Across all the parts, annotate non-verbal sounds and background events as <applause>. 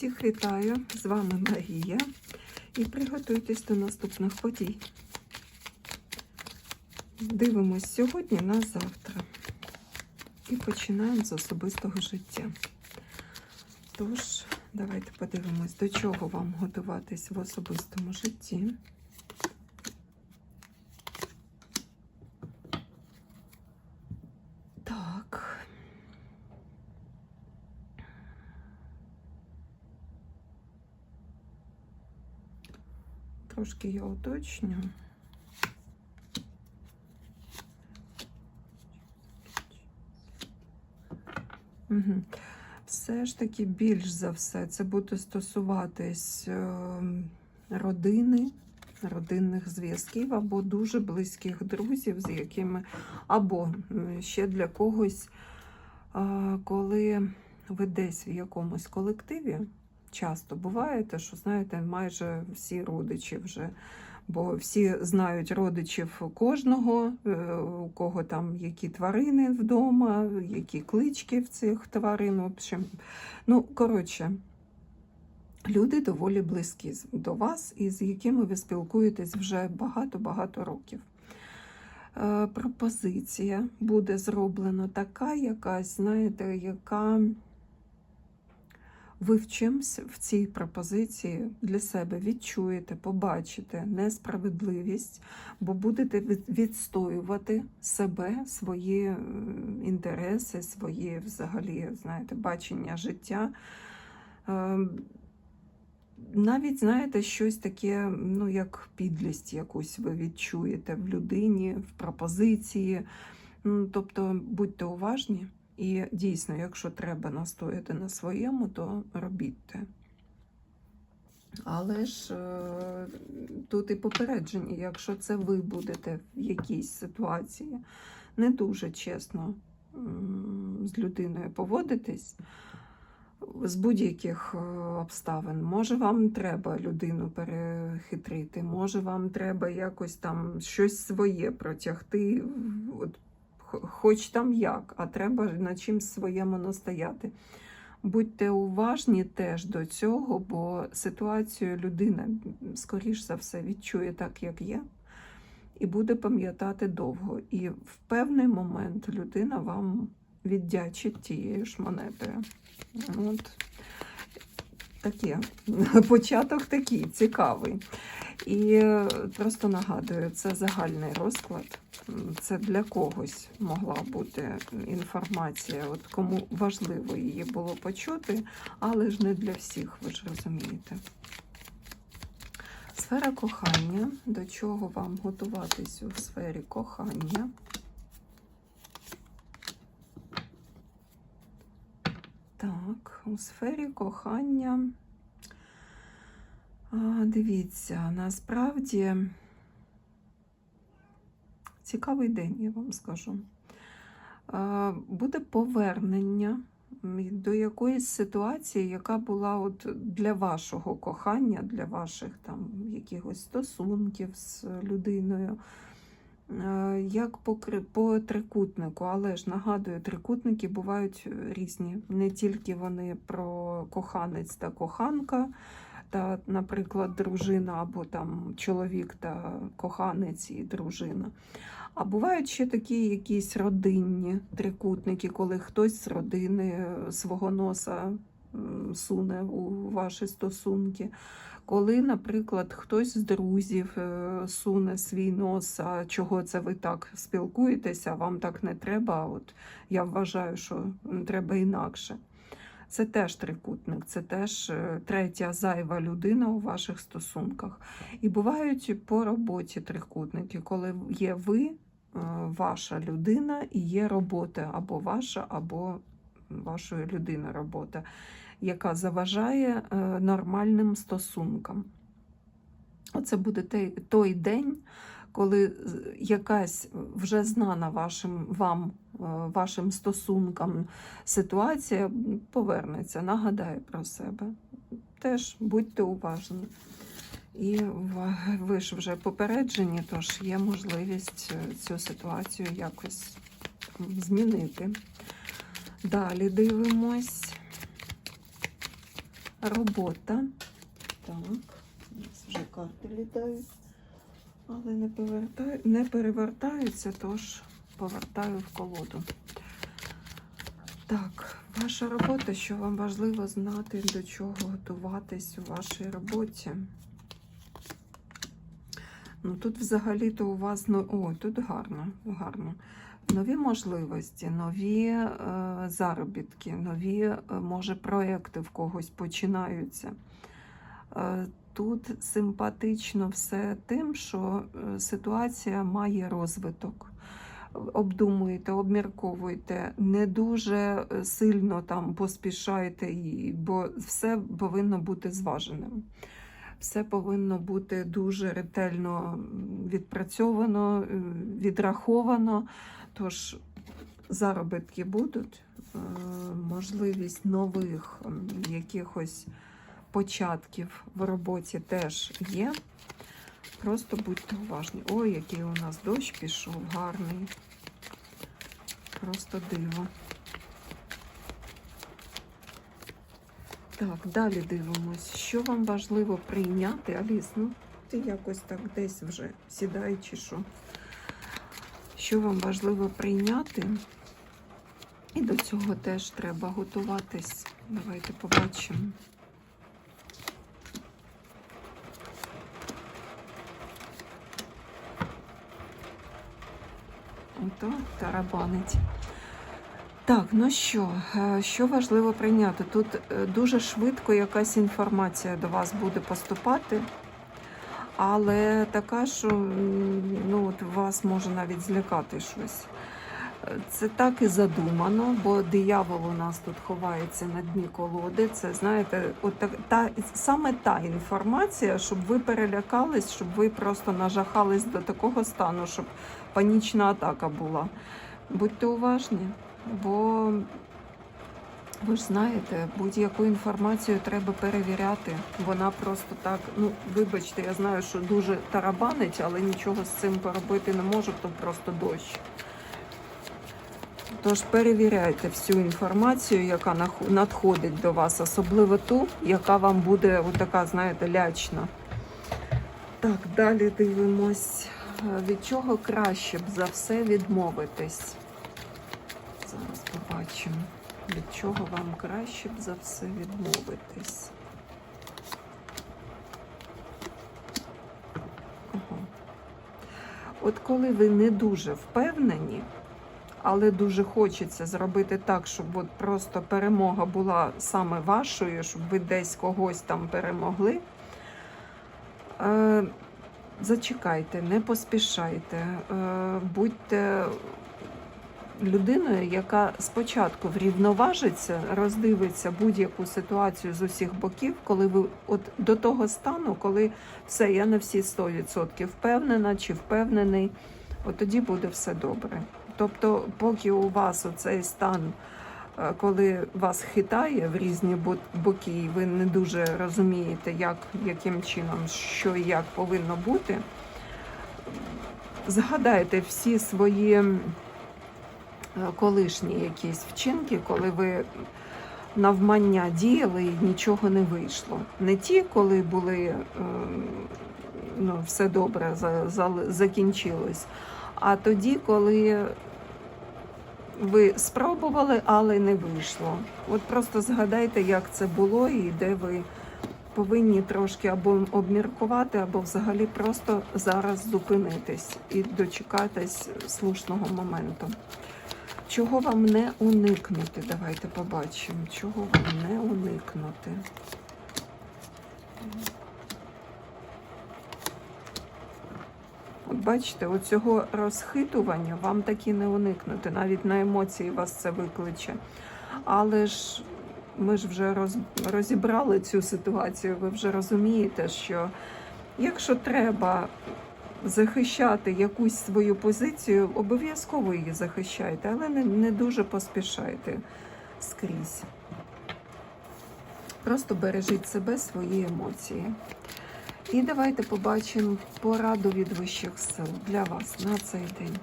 Всіх вітаю! З вами Марія. І приготуйтесь до наступних подій. Дивимось сьогодні на завтра. І починаємо з особистого життя. Тож, давайте подивимось, до чого вам готуватись в особистому житті. Так. Трошки я уточню. Угу. Все ж таки, більш за все, це буде стосуватись е, родини, родинних зв'язків або дуже близьких друзів, з якими, або ще для когось, коли ви десь в якомусь колективі, часто буває те, що знаєте, майже всі родичі вже. Бо всі знають родичів кожного, е, у кого там які тварини вдома, які клички в цих тварин. В общем, ну, коротше, люди доволі близькі до вас і з якими ви спілкуєтесь вже багато-багато років. Е, Пропозиція буде зроблена така якась, знаєте, яка ви в чимсь в цій пропозиції для себе відчуєте, побачите несправедливість, бо будете відстоювати себе, свої е, інтереси, свої взагалі, знаєте, бачення життя. Е, Навіть знаєте, щось таке, ну як підлість якусь ви відчуєте в людині, в пропозиції. Ну, Тобто будьте уважні. І дійсно, якщо треба настояти на своєму, то робіть. Але ж е, тут і попередження, якщо це ви будете в якійсь ситуації не дуже чесно з людиною поводитись, з будь-яких е, обставин, може вам треба людину перехитрити, може вам треба якось там щось своє протягти. От хоч там як, а треба на чимсь своєму настояти. Будьте уважні теж до цього, бо ситуацію людина, скоріш за все, відчує так, як є, і буде пам'ятати довго. І в певний момент людина вам віддячить тією ж монетою. От таке. <laughs> Початок такий цікавий. І е, просто нагадую, це загальний розклад. Це для когось могла бути інформація, от кому важливо її було почути, але ж не для всіх, ви ж розумієте. Сфера кохання. До чого вам готуватись у сфері кохання? Так, у сфері кохання. Дивіться, насправді цікавий день, я вам скажу. Буде повернення до якоїсь ситуації, яка була от для вашого кохання, для ваших там якихось стосунків з людиною. Як по, по трикутнику, але ж нагадую, трикутники бувають різні. Не тільки вони про коханець та коханка, та, наприклад, дружина, або там чоловік та коханець і дружина. А бувають ще такі якісь родинні трикутники, коли хтось з родини е, свого носа суне у ваші стосунки. Коли, наприклад, хтось з друзів е, суне свій нос, а чого це ви так спілкуєтеся, вам так не треба. От я вважаю, що треба інакше. Це теж трикутник, це теж е, третя зайва людина у ваших стосунках. І бувають по роботі трикутники, коли є ви, е, ваша людина, і є робота або ваша, або вашої людини робота, яка заважає е, нормальним стосункам. Оце буде той, той день, коли якась вже знана вашим вам, е, вашим стосункам ситуація повернеться, нагадає про себе. Теж будьте уважні. І ви ж вже попереджені, тож є можливість е, цю ситуацію якось змінити. Далі дивимось. робота. Так, у нас вже карти літають, але не, повертаю, не перевертаються, тож повертаю в колоду. Так, ваша робота, що вам важливо знати, до чого готуватись у вашій роботі. Ну, тут взагалі-то у вас ну, о, тут гарно, гарно. Нові можливості, нові е, заробітки, нові, е, може, проекти в когось починаються. Е, тут симпатично все тим, що е, ситуація має розвиток. Обдумуєте, обмірковуєте, не дуже е, сильно там поспішайте, бо все повинно бути зваженим. Все повинно бути дуже ретельно відпрацьовано, е, відраховано. Tож заробітки будуть, можливість нових якихось початків в роботі теж є. Просто будьте уважні. Ой, який у нас дощ пішов, гарний. Просто диво. Так, далі дивимось. Що вам важливо прийняти, Аліс? Ну, ти якось так десь вже сідай чи що. Що вам важливо прийняти? І до цього теж треба готуватись. Давайте побачимо. Ото тарабанить. Так, ну що, е, що важливо прийняти? Тут е, дуже швидко якась інформація до вас буде поступати, але така, що ну, от вас може навіть злякати щось. Е, Це так і задумано, бо диявол у нас тут ховається на дні колоди. Це знаєте, от так, та саме та інформація, щоб ви перелякались, щоб ви просто нажахались до такого стану, щоб панічна атака була. Будьте уважні, бо ви ж знаєте, будь-яку інформацію треба перевіряти. Вона просто так, ну вибачте, я знаю, що дуже тарабанить, але нічого з цим поробити не можу, то просто дощ. Тож перевіряйте всю інформацію, яка надходить до вас, особливо ту, яка вам буде така, знаєте, лячна. Так, далі дивимось, від чого краще б за все відмовитись. Зараз побачимо, від чого вам краще б за все відмовитись. От коли ви не дуже впевнені, але дуже хочеться зробити так, щоб от просто перемога була саме вашою, щоб ви десь когось там перемогли. Е, зачекайте, не поспішайте, е, будьте людиною, яка спочатку врівноважиться, роздивиться будь-яку ситуацію з усіх боків, коли ви от до того стану, коли все, я на всі 100% впевнена чи впевнений, от тоді буде все добре. Тобто, поки у вас оцей стан, коли вас хитає в різні боки, і ви не дуже розумієте, як, яким чином, що і як повинно бути, згадайте всі свої е, колишні якісь вчинки, коли ви навмання діяли і нічого не вийшло. Не ті, коли були е, ну, все добре за- за- закінчилось, а тоді, коли ви спробували, але не вийшло. От просто згадайте, як це було і де ви повинні трошки або обміркувати, або взагалі просто зараз зупинитись і дочекатись слушного моменту. Чого вам не уникнути? Давайте побачимо, чого вам не уникнути. От бачите, оцього розхитування вам таки не уникнути. Навіть на емоції вас це викличе. Але ж ми ж вже роз, розібрали цю ситуацію. Ви вже розумієте, що якщо треба захищати якусь свою позицію, обов'язково її захищайте, але не, не дуже поспішайте скрізь. Просто бережіть себе, свої емоції. І давайте побачимо пораду від вищих сил для вас на цей день.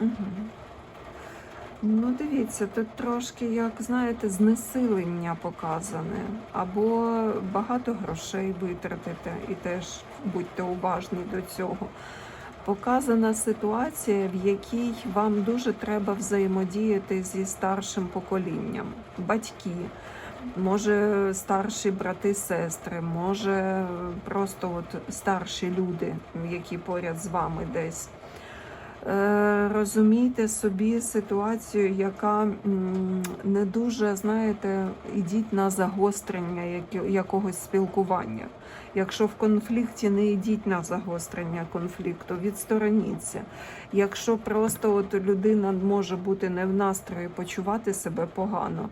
Угу. Ну, дивіться, тут трошки, як знаєте, знесилення показане, або багато грошей витратите, і теж будьте уважні до цього. Показана ситуація, в якій вам дуже треба взаємодіяти зі старшим поколінням, батьки, може старші брати, сестри, може просто от старші люди, які поряд з вами десь. Е, Розумійте собі ситуацію, яка не дуже, знаєте, ідіть на загострення якогось спілкування. Якщо в конфлікті не йдіть на загострення конфлікту, відстороніться. Якщо просто от людина може бути не в настрої, почувати себе погано,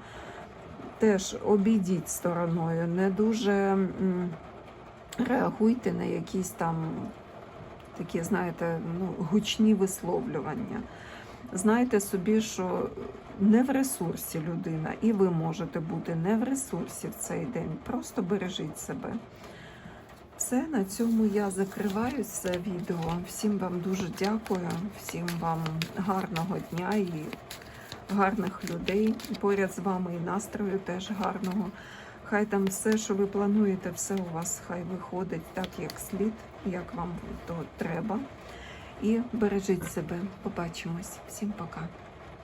теж обійдіть стороною, не дуже реагуйте на якісь там такі, знаєте, ну, гучні висловлювання. Знайте собі, що не в ресурсі людина, і ви можете бути не в ресурсі в цей день. Просто бережіть себе. Все, на цьому я закриваю це відео. Всім вам дуже дякую, всім вам гарного дня і гарних людей поряд з вами, і настрою теж гарного. Хай там все, що ви плануєте, все у вас хай виходить так, як слід, як вам то треба. І бережіть себе. Побачимось. Всім пока.